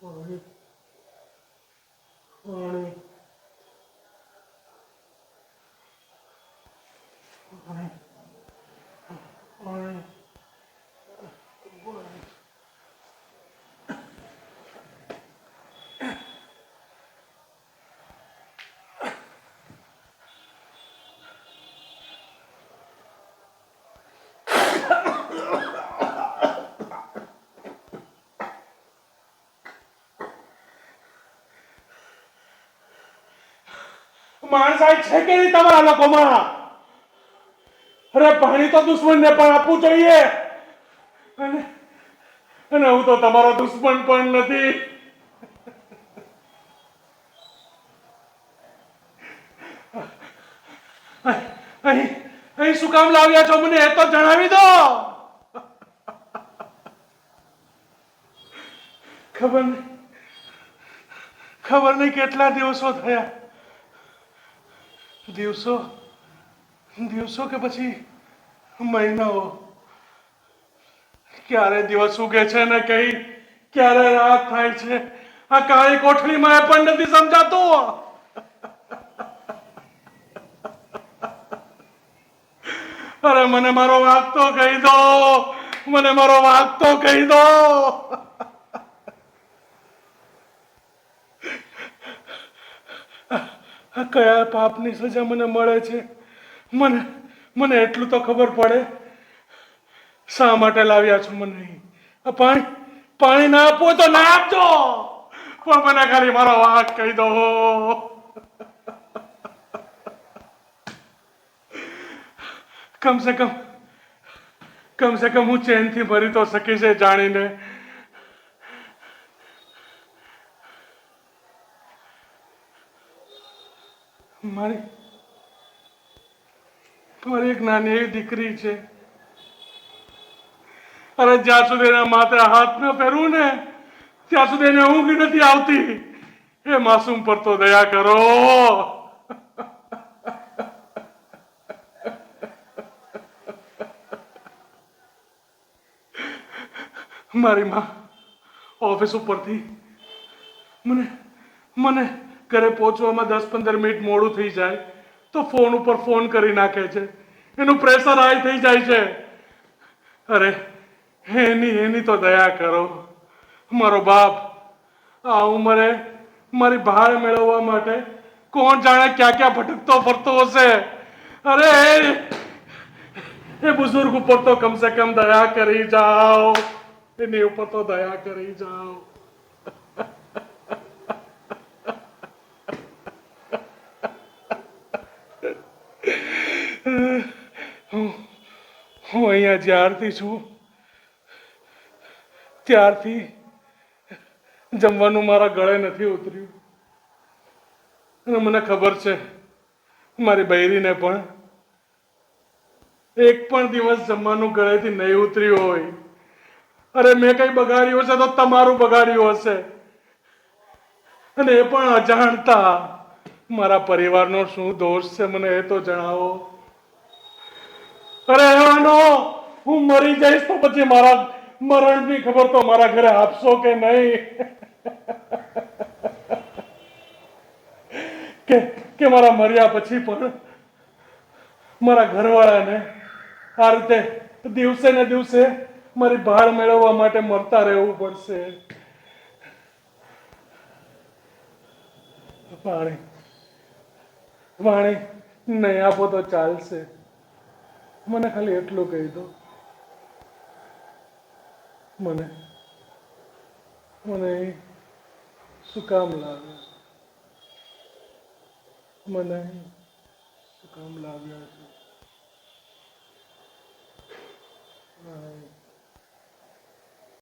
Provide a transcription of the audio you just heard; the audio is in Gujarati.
પાણી પાણી પાણી પાણી પાણી માણસાઈ છે કે નહીં તમારા લોકોમાં? અરે પાણી તો દુશ્મનને પણ આપવું જોઈએ. અને હું તો તમારો દુશ્મન પણ નથી. અહીં અહીં શું કામ લાવ્યા છો મને એ તો જણાવી દો. ખબર નહીં. ખબર નહીં કેટલા દિવસો થયા. દિવસો દિવસો કે પછી મહિનાઓ? ક્યારે દિવસ ઉગે છે ને કઈ? ક્યારે રાત થાય છે? આ કાળી કોઠડીમાં એ પણ નથી સમજાતું અરે મને મારો તો કહી દો, મને મારો વાગતો કહી દો. આ કયા પાપની સજા મને મળે છે? મને મને એટલું તો ખબર પડે. શા માટે લાવ્યા છો મને આ પાણી પાણી ના આપો તો ના આપજો. પણ મને ખાલી મારો વાક કહી દો. કમ સે કમ કમ સે કમ હું ચેનથી ભરી તો શકીશ એ જાણીને. મારી મારી એક નાની એવી દીકરી છે. અરે જ્યાં સુધી એના માથે હાથ ન ફેરવું ને, ત્યાં સુધી એને ઊંઘ નથી આવતી. એ માસૂમ પર તો દયા કરો. મારી માં ઓફિસ ઉપરથી મને મને ઘરે પહોંચવામાં દસ પંદર મિનિટ મોડું થઈ જાય તો ફોન ઉપર ફોન કરી નાખે છે. એનું પ્રેશર હાઈ થઈ જાય છે. અરે, એની એની તો દયા કરો. મારો બાપ, આ ઉંમરે મારી ભાળ મેળવવા માટે કોણ જાણે ક્યાં ક્યાં ભટકતો ફરતો હશે. અરે, એ- બુઝુર્ગ ઉપર તો કમ સે કમ દયા કરી જાઓ. એની ઉપર તો દયા કરી જાઓ. હું અહીંયા જ્યારથી છું, ત્યારથી જમવાનું મારા ગળે નથી ઉતર્યું. અને મને ખબર છે, મારી બૈરીને પણ એક પણ દિવસ જમવાનું ગળેથી નહીં ઉતર્યું હોય. અરે મેં કઈ બગાડ્યું હશે તો તમારું બગાડ્યું હશે. અને એ પણ અજાણતા. મારા પરિવારનો શું દોષ છે મને એ તો જણાવો. અરે હું મરી જઈશ તો પછી મારા મરણની ખબર તો મારા ઘરે આપશો કે નહીં? કે કે મારા મર્યા પછી પણ મારા ઘરવાળાને આ રીતે દિવસે ને દિવસે મારી ભાળ મેળવવા માટે મરતા રહેવું પડશે. પાણી પાણી નહીં આપો તો ચાલશે. મને ખાલી એટલું કહી દો. મને મને શું કામ લાવ્યા મને શું કામ લાવ્યા છે.